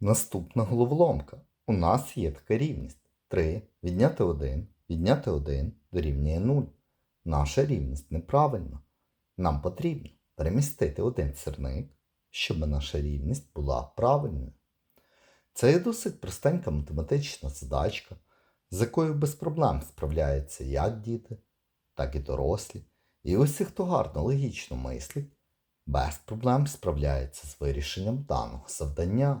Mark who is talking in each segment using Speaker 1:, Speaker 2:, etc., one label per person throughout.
Speaker 1: Наступна головоломка. У нас є така рівність. 3 відняти 1, відняти 1 дорівнює 0. Наша рівність неправильна. Нам потрібно перемістити один сірник, щоб наша рівність була правильною. Це є досить простенька математична задачка, з якою без проблем справляються як діти, так і дорослі. І усі, хто гарно логічно мислить, без проблем справляється з вирішенням даного завдання.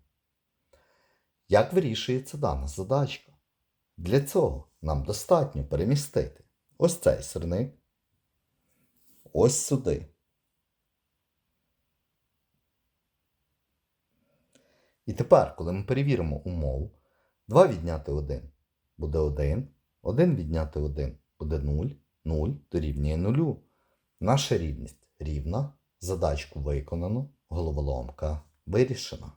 Speaker 1: Як вирішується дана задачка? Для цього нам достатньо перемістити ось цей сирник ось сюди. І тепер, коли ми перевіримо умову, 2 відняти 1 буде 1, 1 відняти 1 буде 0, 0 дорівнює 0. Наша рівність рівна, задачку виконано, головоломка вирішена.